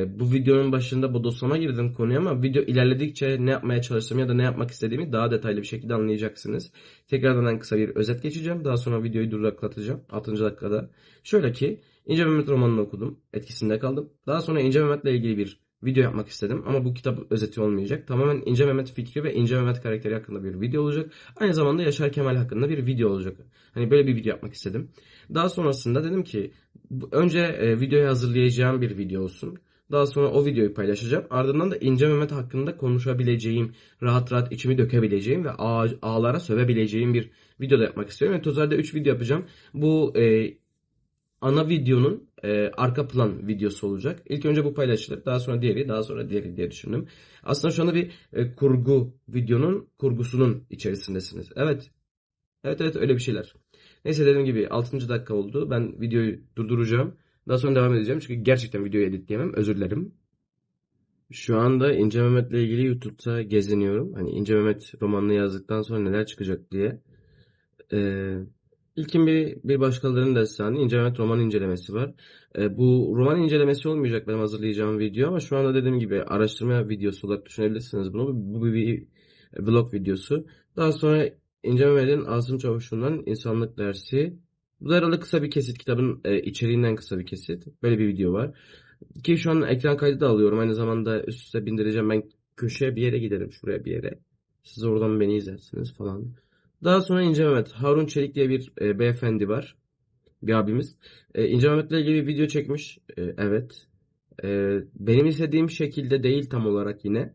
E, Bu videonun başında bodoslama girdim konuya ama video ilerledikçe ne yapmaya çalıştığımı ya da ne yapmak istediğimi daha detaylı bir şekilde anlayacaksınız. Tekrardan en kısa bir özet geçeceğim. Daha sonra videoyu duraklatacağım 6. dakikada. Şöyle ki İnce Mehmet romanını okudum. Etkisinde kaldım. Daha sonra İnce Mehmet'le ilgili bir video yapmak istedim. Ama bu kitap özeti olmayacak. Tamamen İnce Mehmet fikri ve İnce Mehmet karakteri hakkında bir video olacak. Aynı zamanda Yaşar Kemal hakkında bir video olacak. Hani böyle bir video yapmak istedim. Daha sonrasında dedim ki bu- önce e, videoyu hazırlayacağım bir video olsun. Daha sonra o videoyu paylaşacağım. Ardından da İnce Mehmet hakkında konuşabileceğim, rahat rahat içimi dökebileceğim ve ağ, ağlara sövebileceğim bir video da yapmak istiyorum. Ve totalde 3 video yapacağım. Bu e, ana videonun e, arka plan videosu olacak. İlk önce bu paylaşılır. Daha sonra diğeri, daha sonra diğeri diye düşündüm. Aslında şu anda bir e, kurgu videonun kurgusunun içerisindesiniz. Evet. Evet evet öyle bir şeyler. Neyse dediğim gibi 6. dakika oldu. Ben videoyu durduracağım. Daha sonra devam edeceğim. Çünkü gerçekten videoyu editleyemem. Özür dilerim. Şu anda İnce Mehmet'le ilgili YouTube'da geziniyorum. Hani İnce Mehmet romanını yazdıktan sonra neler çıkacak diye. Ee, ilkin bir, bir başkalarının destanı İnce Mehmet roman incelemesi var. Ee, bu roman incelemesi olmayacak benim hazırlayacağım video ama şu anda dediğim gibi araştırma videosu olarak düşünebilirsiniz bunu. Bu bir, vlog videosu. Daha sonra İnce Mehmet'in Asım Çavuş'undan İnsanlık Dersi. Bu da herhalde kısa bir kesit kitabın e, içeriğinden kısa bir kesit. Böyle bir video var. Ki şu an ekran kaydı da alıyorum. Aynı zamanda üst üste bindireceğim. Ben köşeye bir yere giderim. Şuraya bir yere. Siz oradan beni izlersiniz falan. Daha sonra İnce Mehmet. Harun Çelik diye bir e, beyefendi var. Bir abimiz. E, İnce Mehmet'le ilgili bir video çekmiş. E, evet. E, benim istediğim şekilde değil tam olarak yine.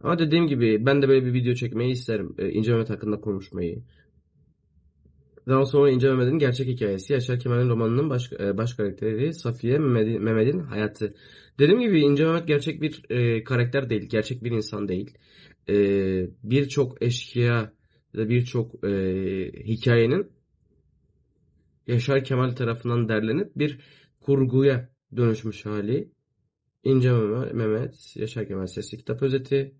Ama dediğim gibi ben de böyle bir video çekmeyi isterim. E, İnce Mehmet hakkında konuşmayı. Daha sonra İnce Mehmet'in gerçek hikayesi. Yaşar Kemal'in romanının baş, e, baş karakteri Safiye Mehmet'in hayatı. Dediğim gibi İnce Mehmet gerçek bir e, karakter değil. Gerçek bir insan değil. E, birçok eşkıya ya da birçok e, hikayenin Yaşar Kemal tarafından derlenip bir kurguya dönüşmüş hali. İnce Mehmet, Yaşar Kemal Sesli Kitap Özeti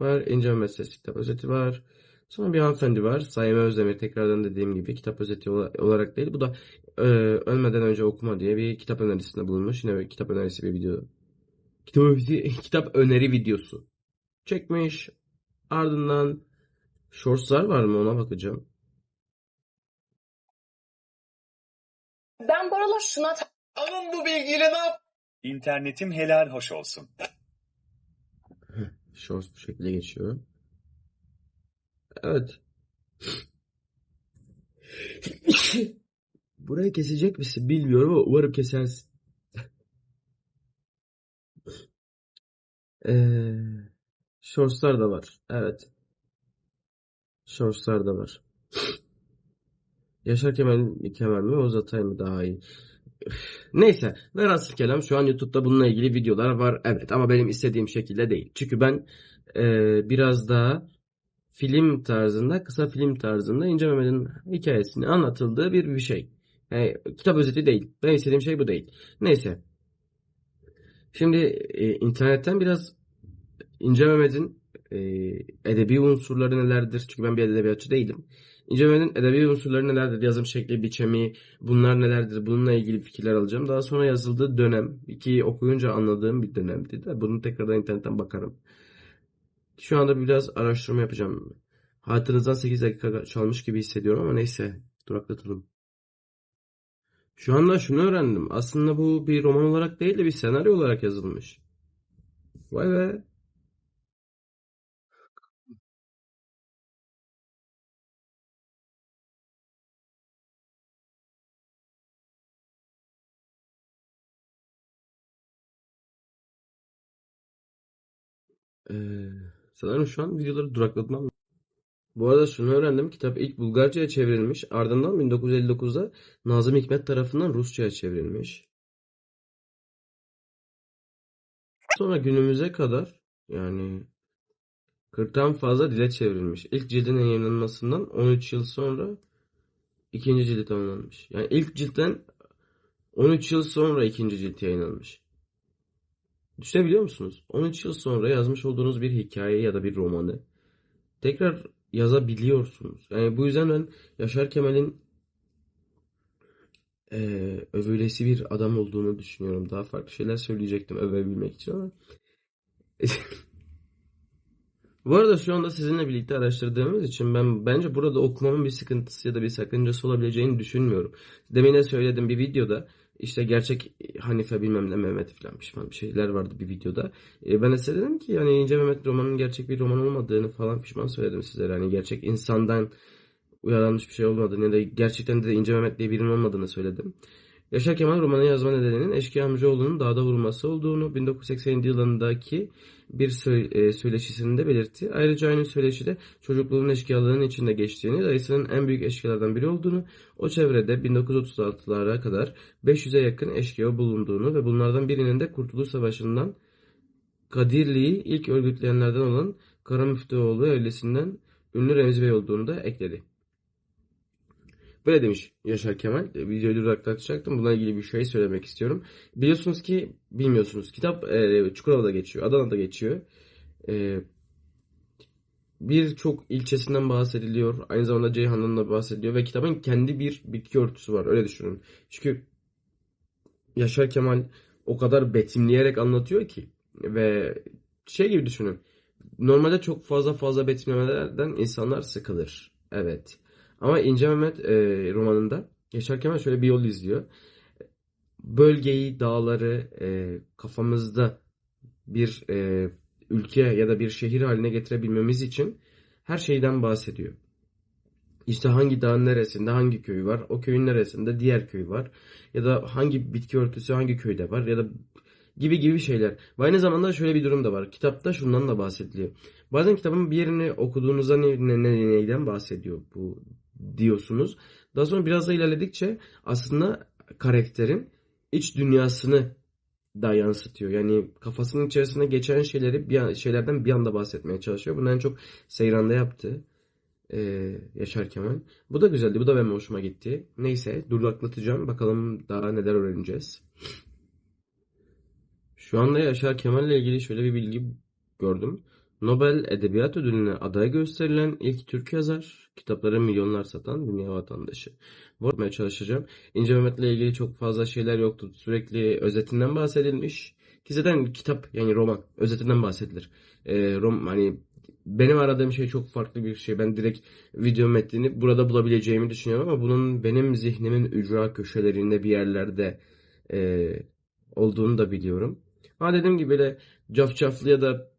var. İnce Mehmet Sesli Kitap Özeti var. Sonra bir hanımefendi var. Saime Özdemir tekrardan dediğim gibi kitap özeti ola- olarak değil. Bu da e, ölmeden önce okuma diye bir kitap önerisinde bulunmuş. Yine bir kitap önerisi bir video. Kitap, kitap öneri videosu. Çekmiş. Ardından shortslar var mı ona bakacağım. Ben bu aralar şuna ta- Alın bu bilgiyle ne yap? İnternetim helal hoş olsun. Shorts bu şekilde geçiyor. Evet. Burayı kesecek misin bilmiyorum ama umarım kesersin. Ee, shortslar da var. Evet. Shortslar da var. Yaşar Kemal, Kemal mi Oğuz Atay mı daha iyi? Neyse. Velhasıl kelam şu an YouTube'da bununla ilgili videolar var. Evet ama benim istediğim şekilde değil. Çünkü ben e, biraz daha film tarzında, kısa film tarzında İnce Mehmet'in hikayesini anlatıldığı bir bir şey. Yani kitap özeti değil. Benim istediğim şey bu değil. Neyse. Şimdi e, internetten biraz İnce Mehmet'in e, edebi unsurları nelerdir? Çünkü ben bir edebiyatçı değilim. İnce Mehmet'in edebi unsurları nelerdir? Yazım şekli, biçimi, bunlar nelerdir? Bununla ilgili fikirler alacağım. Daha sonra yazıldığı dönem, ki okuyunca anladığım bir dönemdi de bunu tekrardan internetten bakarım. Şu anda biraz araştırma yapacağım. Hatırınızdan 8 dakika çalmış gibi hissediyorum ama neyse duraklatalım. Şu anda şunu öğrendim. Aslında bu bir roman olarak değil de bir senaryo olarak yazılmış. Vay be. Ee, sanırım şu an videoları duraklatmam. Bu arada şunu öğrendim. Kitap ilk Bulgarca'ya çevrilmiş. Ardından 1959'da Nazım Hikmet tarafından Rusça'ya çevrilmiş. Sonra günümüze kadar yani 40'tan fazla dile çevrilmiş. İlk cildin yayınlanmasından 13 yıl sonra ikinci cildi tamamlanmış. Yani ilk ciltten 13 yıl sonra ikinci cilt yayınlanmış. Düşünebiliyor musunuz? 13 yıl sonra yazmış olduğunuz bir hikaye ya da bir romanı tekrar yazabiliyorsunuz. Yani bu yüzden ben Yaşar Kemal'in eee övülesi bir adam olduğunu düşünüyorum. Daha farklı şeyler söyleyecektim övebilmek için ama. Bu arada şu anda sizinle birlikte araştırdığımız için ben bence burada okumamın bir sıkıntısı ya da bir sakıncası olabileceğini düşünmüyorum. Demin de söyledim bir videoda işte gerçek Hanife bilmem ne Mehmet falan pişman bir şeyler vardı bir videoda. E, ben de size dedim ki yani İnce Mehmet romanın gerçek bir roman olmadığını falan pişman söyledim sizlere. Hani gerçek insandan uyarlanmış bir şey olmadığını ya da gerçekten de İnce Mehmet diye birinin olmadığını söyledim. Yaşar Kemal romanı yazma nedeninin Eşkıya Amcaoğlu'nun dağda vurulması olduğunu 1987 yılındaki bir e, söyleşisinde belirtti. Ayrıca aynı söyleşide çocukluğunun eşkıyalığının içinde geçtiğini, dayısının en büyük eşkıyalardan biri olduğunu, o çevrede 1936'lara kadar 500'e yakın eşkıya bulunduğunu ve bunlardan birinin de Kurtuluş Savaşı'ndan Kadirli'yi ilk örgütleyenlerden olan Kara Müftüoğlu ailesinden ünlü Remzi Bey olduğunu da ekledi. Böyle demiş Yaşar Kemal. E, Videoyu duraklatacaktım. Bununla ilgili bir şey söylemek istiyorum. Biliyorsunuz ki, bilmiyorsunuz. Kitap e, Çukurova'da geçiyor. Adana'da geçiyor. E, Birçok ilçesinden bahsediliyor. Aynı zamanda Ceyhan'dan da bahsediliyor. Ve kitabın kendi bir bitki örtüsü var. Öyle düşünün. Çünkü Yaşar Kemal o kadar betimleyerek anlatıyor ki. Ve şey gibi düşünün. Normalde çok fazla fazla betimlemelerden insanlar sıkılır. Evet. Ama İnce Mehmet e, romanında Yaşar Kemal şöyle bir yol izliyor. Bölgeyi, dağları e, kafamızda bir e, ülke ya da bir şehir haline getirebilmemiz için her şeyden bahsediyor. İşte hangi dağın neresinde hangi köy var, o köyün neresinde diğer köy var ya da hangi bitki örtüsü hangi köyde var ya da gibi gibi şeyler. Ve aynı zamanda şöyle bir durum da var. Kitapta şundan da bahsediliyor. Bazen kitabın bir yerini okuduğunuzda ne, ne- neyden bahsediyor bu diyorsunuz. Daha sonra biraz da ilerledikçe aslında karakterin iç dünyasını da yansıtıyor. Yani kafasının içerisinde geçen şeyleri bir an- şeylerden bir anda bahsetmeye çalışıyor. Bunu en çok Seyran'da yaptı. Ee, Yaşar Kemal. Bu da güzeldi. Bu da benim hoşuma gitti. Neyse duraklatacağım. Bakalım daha neler öğreneceğiz. Şu anda Yaşar Kemal ile ilgili şöyle bir bilgi gördüm. Nobel Edebiyat Ödülü'ne aday gösterilen ilk Türk yazar, kitapları milyonlar satan dünya vatandaşı. Bu yapmaya çalışacağım. İnce Mehmet'le ilgili çok fazla şeyler yoktu. Sürekli özetinden bahsedilmiş. Ki zaten kitap yani roman özetinden bahsedilir. Ee, rom, hani benim aradığım şey çok farklı bir şey. Ben direkt video metnini burada bulabileceğimi düşünüyorum ama bunun benim zihnimin ücra köşelerinde bir yerlerde e, olduğunu da biliyorum. Ha dediğim gibi böyle cafcaflı ya da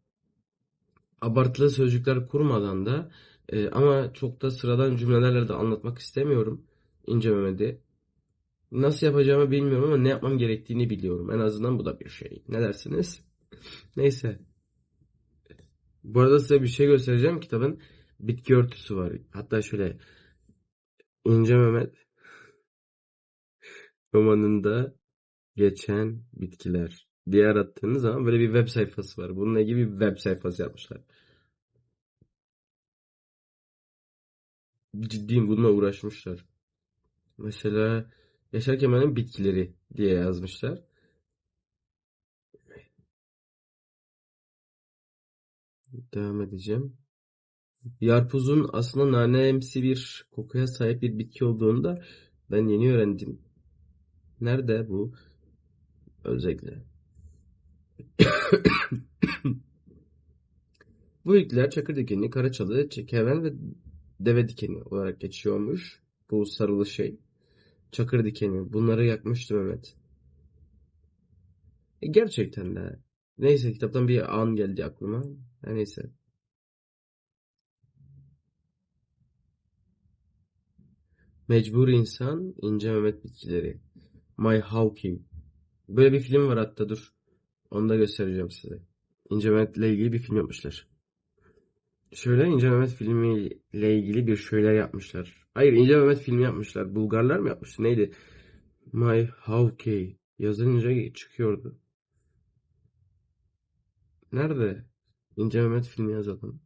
abartılı sözcükler kurmadan da e, ama çok da sıradan cümlelerle de anlatmak istemiyorum İnce Mehmet'i. Nasıl yapacağımı bilmiyorum ama ne yapmam gerektiğini biliyorum. En azından bu da bir şey. Ne dersiniz? Neyse. Bu arada size bir şey göstereceğim. Kitabın bitki örtüsü var. Hatta şöyle İnce Mehmet romanında geçen bitkiler diye arattığınız zaman böyle bir web sayfası var. Bununla ilgili bir web sayfası yapmışlar. Ciddiyim bununla uğraşmışlar. Mesela Yaşar Kemal'in bitkileri diye yazmışlar. Devam edeceğim. Yarpuzun aslında nanemsi bir kokuya sahip bir bitki olduğunu da ben yeni öğrendim. Nerede bu? Özellikle. Bu bitkiler çakır dikeni, karaçalı, keven ve deve dikeni olarak geçiyormuş. Bu sarılı şey. Çakır dikeni. Bunları yakmıştı Mehmet. E, gerçekten de. Neyse kitaptan bir an geldi aklıma. Her neyse. Mecbur İnsan, İnce Mehmet Bitkileri. My Hawking. Böyle bir film var hatta dur. Onu da göstereceğim size. İnce Mehmet'le ilgili bir film yapmışlar. Şöyle İnce Mehmet filmiyle ilgili bir şeyler yapmışlar. Hayır İnce Mehmet filmi yapmışlar. Bulgarlar mı yapmıştı? Neydi? My Hawkeye yazınca çıkıyordu. Nerede? İnce Mehmet filmi yazalım.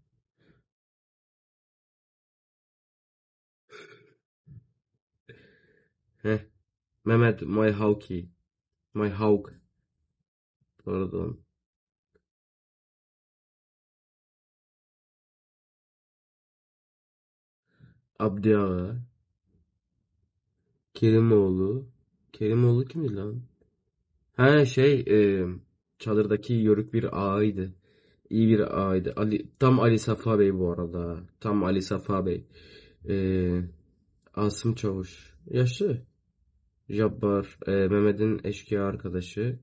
Heh. Mehmet My Hawkeye. My Hawk. Pardon. Abdi Ağa. Kerimoğlu. Kerimoğlu kimdi lan? Ha şey e, çadırdaki yörük bir ağaydı. İyi bir ağaydı. Ali, tam Ali Safa Bey bu arada. Tam Ali Safa Bey. E, Asım Çavuş. Yaşlı. Jabbar. e, Mehmet'in eşkıya arkadaşı.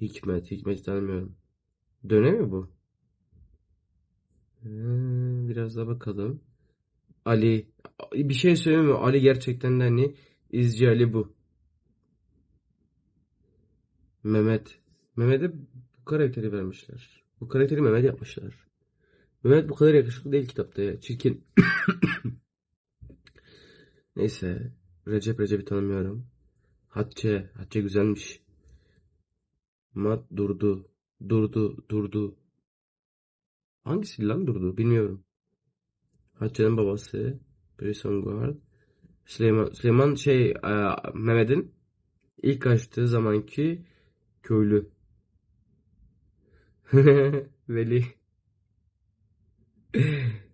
Hikmet. Hikmet'i tanımıyorum. Döne mi bu? Hmm, biraz da bakalım. Ali. Bir şey söyleyeyim mi? Ali gerçekten de hani izci Ali bu. Mehmet. Mehmet'e bu karakteri vermişler. Bu karakteri Mehmet yapmışlar. Mehmet bu kadar yakışıklı değil kitapta ya. Çirkin. Neyse. Recep Recep'i tanımıyorum. Hatice. Hatice güzelmiş. Mat durdu. Durdu. Durdu. Hangisi lan durdu? Bilmiyorum. Hatice'nin babası. Prison Guard. Süleyman, Süleyman şey e, Mehmet'in ilk kaçtığı zamanki köylü. Veli.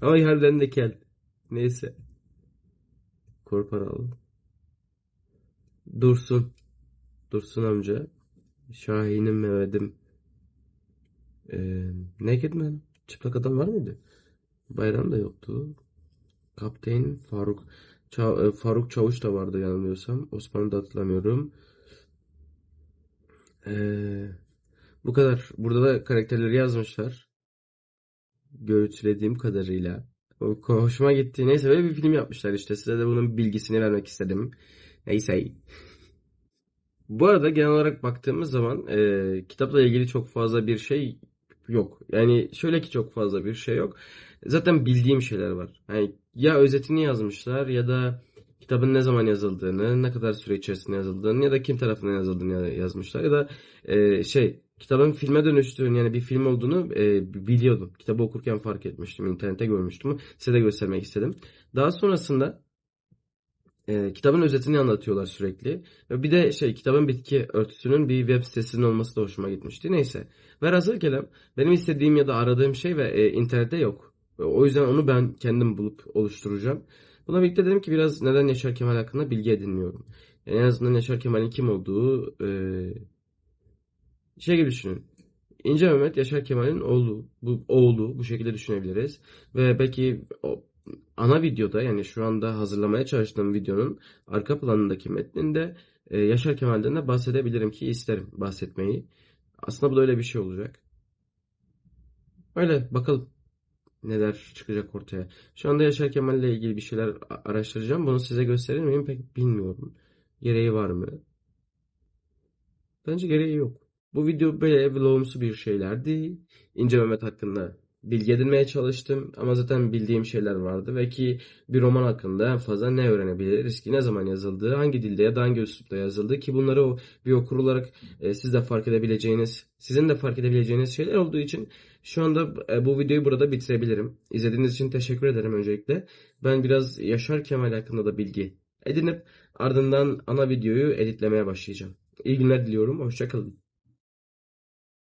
Ay harbiden de kel. Neyse. Korporal. Dursun. Dursun amca. Şahin'im Mehmet'im. Ee, Naked Man. Çıplak adam var mıydı? Bayram da yoktu. Kaptan Faruk. Ça- e, Faruk Çavuş da vardı yanılmıyorsam. Osman'ı da hatırlamıyorum. Ee, bu kadar. Burada da karakterleri yazmışlar. Görüntülediğim kadarıyla. Hoşuma gitti. Neyse böyle bir film yapmışlar işte. Size de bunun bilgisini vermek istedim. Neyse. Bu arada genel olarak baktığımız zaman e, kitapla ilgili çok fazla bir şey yok. Yani şöyle ki çok fazla bir şey yok. Zaten bildiğim şeyler var. Yani ya özetini yazmışlar ya da kitabın ne zaman yazıldığını, ne kadar süre içerisinde yazıldığını ya da kim tarafından yazıldığını yazmışlar ya da e, şey kitabın filme dönüştüğünü yani bir film olduğunu e, biliyordum. Kitabı okurken fark etmiştim, internette görmüştüm. Size de göstermek istedim. Daha sonrasında e, kitabın özetini anlatıyorlar sürekli. Bir de şey kitabın bitki örtüsünün bir web sitesinin olması da hoşuma gitmişti. Neyse. Velhasıl kelam benim istediğim ya da aradığım şey ve e, internette yok. O yüzden onu ben kendim bulup oluşturacağım. Buna birlikte dedim ki biraz neden Yaşar Kemal hakkında bilgi edinmiyorum. Yani en azından Yaşar Kemal'in kim olduğu e, şey gibi düşünün. İnce Mehmet Yaşar Kemal'in oğlu. Bu oğlu bu şekilde düşünebiliriz. Ve belki o ana videoda yani şu anda hazırlamaya çalıştığım videonun arka planındaki metninde e, Yaşar Kemal'den de bahsedebilirim ki isterim bahsetmeyi. Aslında bu da öyle bir şey olacak. Öyle bakalım neler çıkacak ortaya. Şu anda Yaşar Kemal ile ilgili bir şeyler araştıracağım. Bunu size gösterir miyim pek bilmiyorum. Gereği var mı? Bence gereği yok. Bu video böyle vlogumsu bir şeylerdi. İnce Mehmet hakkında bilgi edinmeye çalıştım. Ama zaten bildiğim şeyler vardı. Ve ki bir roman hakkında en fazla ne öğrenebiliriz ki? Ne zaman yazıldığı, hangi dilde ya da hangi üslupta yazıldığı ki bunları o bir okur olarak e, siz de fark edebileceğiniz, sizin de fark edebileceğiniz şeyler olduğu için şu anda e, bu videoyu burada bitirebilirim. İzlediğiniz için teşekkür ederim öncelikle. Ben biraz Yaşar Kemal hakkında da bilgi edinip ardından ana videoyu editlemeye başlayacağım. İyi günler diliyorum. Hoşça kalın.